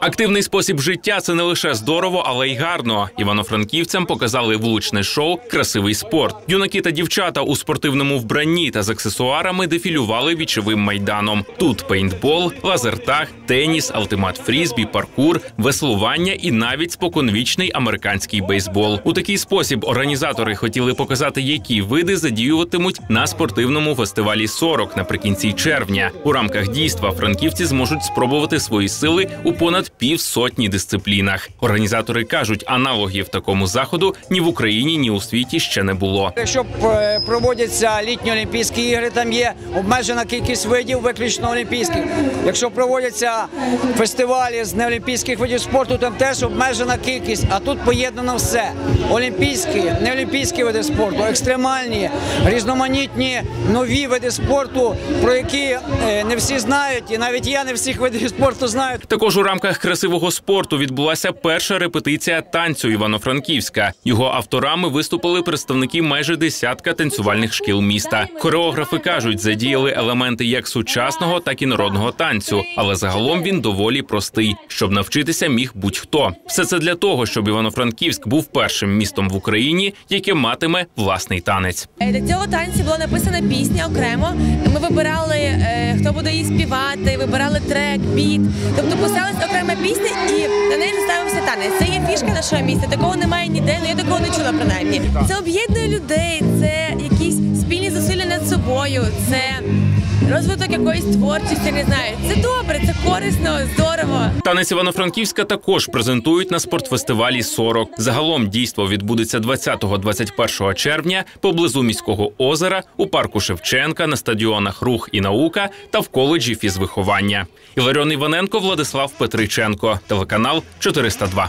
Активний спосіб життя це не лише здорово, але й гарно. Івано-франківцям показали влучне шоу Красивий спорт. Юнаки та дівчата у спортивному вбранні та з аксесуарами дефілювали вічовим майданом. Тут пейнтбол, лазертаг, теніс, алтимат фрізбі, паркур, веслування і навіть споконвічний американський бейсбол. У такий спосіб організатори хотіли показати, які види задіюватимуть на спортивному фестивалі 40 наприкінці червня. У рамках дійства франківці зможуть спробувати свої сили у понад not півсотні дисциплінах. Організатори кажуть, аналогів такому заходу ні в Україні, ні у світі ще не було. Якщо е, проводяться літні Олімпійські ігри, там є обмежена кількість видів, виключно олімпійських. Якщо проводяться фестивалі з неолімпійських видів спорту, там теж обмежена кількість. А тут поєднано все: олімпійські, неолімпійські види спорту, екстремальні, різноманітні нові види спорту, про які е, не всі знають, і навіть я не всіх видів спорту знаю. Також у рамках красивого спорту відбулася перша репетиція танцю Івано-Франківська. Його авторами виступили представники майже десятка танцювальних шкіл міста. Хореографи кажуть, задіяли елементи як сучасного, так і народного танцю, але загалом він доволі простий, щоб навчитися міг будь-хто. Все це для того, щоб Івано-Франківськ був першим містом в Україні, яке матиме власний танець. Е, Для цього танці була написана пісня окремо. Ми вибирали, е, хто буде її співати, вибирали трек, біт. Тобто писалась окрема пісня і на неї ставився танець. Це є фішка нашого міста. Такого немає ніде. Ну я такого не чула принаймні. Це об'єднує людей, Це розвиток якоїсь творчості. Не знаю. Це добре, це корисно, здорово. Танець Івано-Франківська також презентують на спортфестивалі 40. Загалом дійство відбудеться 20-21 червня поблизу міського озера у парку Шевченка на стадіонах Рух і наука та в коледжі фізвиховання. Іларіон Іваненко, Владислав Петриченко, телеканал 402.